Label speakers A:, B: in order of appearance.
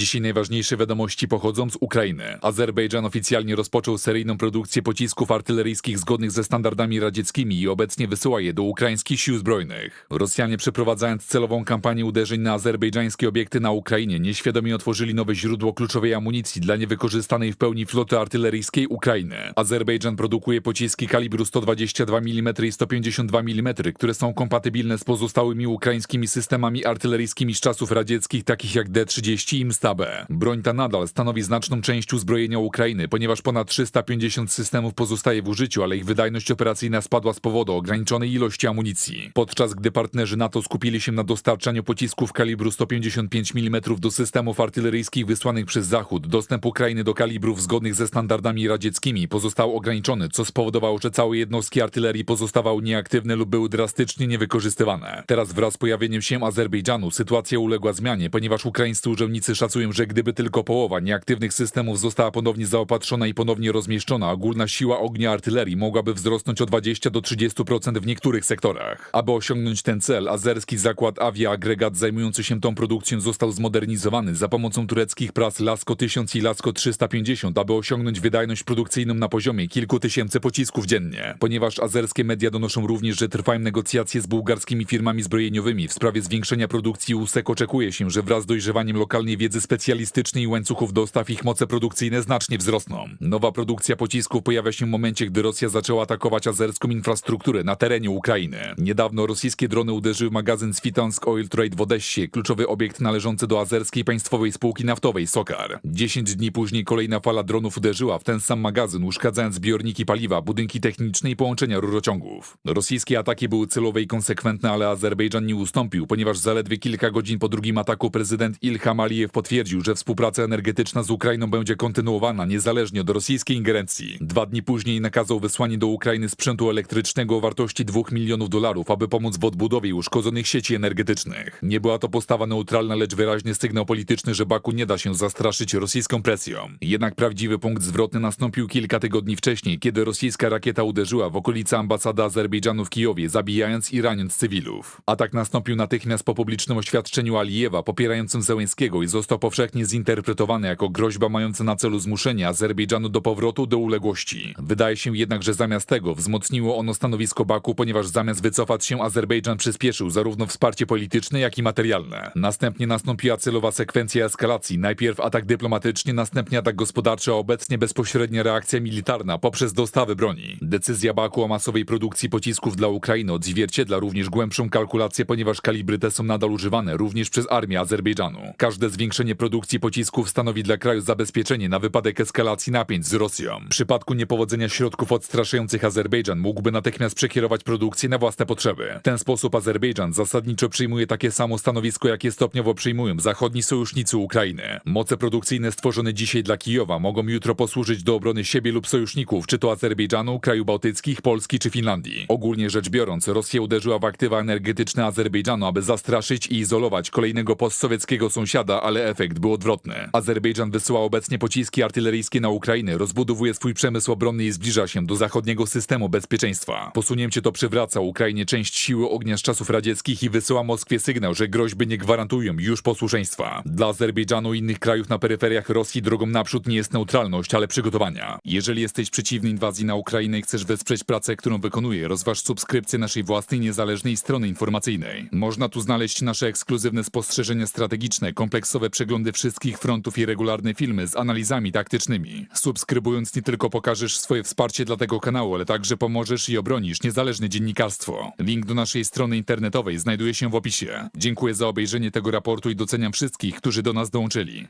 A: Dzisiaj najważniejsze wiadomości pochodzą z Ukrainy. Azerbejdżan oficjalnie rozpoczął seryjną produkcję pocisków artyleryjskich zgodnych ze standardami radzieckimi i obecnie wysyła je do ukraińskich sił zbrojnych. Rosjanie przeprowadzając celową kampanię uderzeń na azerbejdżańskie obiekty na Ukrainie nieświadomie otworzyli nowe źródło kluczowej amunicji dla niewykorzystanej w pełni floty artyleryjskiej Ukrainy. Azerbejdżan produkuje pociski kalibru 122 mm i 152 mm, które są kompatybilne z pozostałymi ukraińskimi systemami artyleryjskimi z czasów radzieckich, takich jak D-30 i Msta-B. Broń ta nadal stanowi znaczną część uzbrojenia Ukrainy, ponieważ ponad 350 systemów pozostaje w użyciu, ale ich wydajność operacyjna spadła z powodu ograniczonej ilości amunicji. Podczas gdy partnerzy NATO skupili się na dostarczaniu pocisków kalibru 155 mm do systemów artyleryjskich wysłanych przez Zachód, dostęp Ukrainy do kalibrów zgodnych ze standardami radzieckimi pozostał ograniczony, co spowodowało, że całe jednostki artylerii pozostawały nieaktywne lub były drastycznie niewykorzystywane. Teraz wraz z pojawieniem się Azerbejdżanu sytuacja uległa zmianie, ponieważ ukraińscy urzędnicy szacują, że gdyby tylko połowa nieaktywnych systemów została ponownie zaopatrzona i ponownie rozmieszczona, ogólna siła ognia artylerii mogłaby wzrosnąć o 20 do 30% w niektórych sektorach. Aby osiągnąć ten cel, azerski zakład Avia Agregat zajmujący się tą produkcją został zmodernizowany za pomocą tureckich pras Lasko 1000 i Lasko 350, aby osiągnąć wydajność produkcyjną na poziomie kilku tysięcy pocisków dziennie. Ponieważ azerskie media donoszą również, że trwają negocjacje z bułgarskimi firmami zbrojeniowymi w sprawie zwiększenia produkcji USEK oczekuje się, że wraz z dojrzewaniem lokalnej wiedzy specjalistycznej i łańcuchów dostaw ich moce produkcyjne znacznie wzrosną. Nowa produkcja pocisków pojawia się w momencie, gdy Rosja zaczęła atakować azerską infrastrukturę na terenie Ukrainy. Niedawno rosyjskie drony uderzyły magazyn Switansk Oil Trade w Odessie, kluczowy obiekt należący do azerskiej państwowej spółki naftowej Sokar. 10 dni później kolejna fala dronów uderzyła w ten sam magazyn, uszkadzając zbiorniki paliwa, budynki techniczne i połączenia rurociągów. Rosyjskie ataki były celowe i konsekwentne, ale Azerbejdżan nie ustąpił, ponieważ zaledwie kilka godzin po drugim ataku prezydent Ilham Alijew potwierdził, że współpraca energetyczna z Ukrainą będzie kontynuowana niezależnie od rosyjskiej ingerencji. Dwa dni później nakazał wysłanie do Ukrainy sprzętu elektrycznego o wartości 2 milionów dolarów, aby pomóc w odbudowie uszkodzonych sieci energetycznych. Nie była to postawa neutralna, lecz wyraźny sygnał polityczny, że Baku nie da się zastraszyć rosyjską presją. Jednak prawdziwy punkt zwrotny nastąpił kilka tygodni wcześniej, kiedy rosyjska rakieta uderzyła w okolice ambasady Azerbejdżanu w Kijowie, zabijając i raniąc cywilów. Atak nastąpił natychmiast po publicznym oświadczeniu Alijewa popierającym Zełenskiego i został powszechnie zinterpretowany jako groźba mająca na celu zmuszenie Azerbejdżanu do powrotu do uległości. Wydaje się jednak, że zamiast tego wzmocniło ono stanowisko Baku, ponieważ zamiast wycofać się Azerbejdżan przyspieszył zarówno wsparcie polityczne, jak i materialne. Następnie nastąpiła celowa sekwencja eskalacji. Najpierw atak dyplomatyczny, następnie atak gospodarczy, a obecnie bezpośrednia reakcja militarna poprzez dostawy broni. Decyzja Baku o masowej produkcji pocisków dla Ukrainy odzwierciedla również głębszą kalkulację, ponieważ kalibry te są nadal używane również przez armię Azerbejdżanu. Każde zwiększenie produkcji pocisków stanowi dla kraju zabezpieczenie na wypadek eskalacji napięć z Rosją. W przypadku niepowodzenia środków odstraszających Azerbejdżan mógłby natychmiast przekierować produkcję na własne potrzeby. W ten sposób Azerbejdżan zasadniczo przyjmuje takie samo stanowisko, jakie stopniowo przyjmują zachodni sojusznicy Ukrainy. Moce produkcyjne stworzone dzisiaj dla Kijowa mogą jutro posłużyć do obrony siebie lub sojuszników, czy to Azerbejdżanu, krajów bałtyckich, Polski czy Finlandii. Ogólnie rzecz biorąc, Rosja uderzyła w aktywa energetyczne Azerbejdżanu, aby zastraszyć i izolować kolejnego postsowieckiego sąsiada, ale efekt był odwrotny. Azerbejdżan wysyła obecnie pociski artyleryjskie na Ukrainę, rozbudowuje swój przemysł obronny i zbliża się do zachodniego systemu bezpieczeństwa. Posunięcie to przywraca Ukrainie część siły ognia z czasów radzieckich i wysyła Moskwie sygnał, że groźby nie gwarantują już posłuszeństwa. Dla Azerbejdżanu i innych krajów na peryferiach Rosji drogą naprzód nie jest neutralność, ale przygotowania. Jeżeli jesteś przeciwny inwazji na Ukrainę i chcesz wesprzeć pracę, którą wykonuję, rozważ subskrypcję naszej własnej niezależnej strony informacyjnej. Można tu znaleźć nasze ekskluzywne spostrzeżenia strategiczne, kompleksowe przeglądy wszystkich frontów i regularne filmy z analizami taktycznymi. Subskrybując nie tylko pokażesz swoje wsparcie dla tego kanału, ale także pomożesz i obronisz niezależne dziennikarstwo. Link do naszej strony internetowej znajduje się w opisie. Dziękuję za obejrzenie tego raportu i doceniam wszystkich, którzy do nas dołączyli.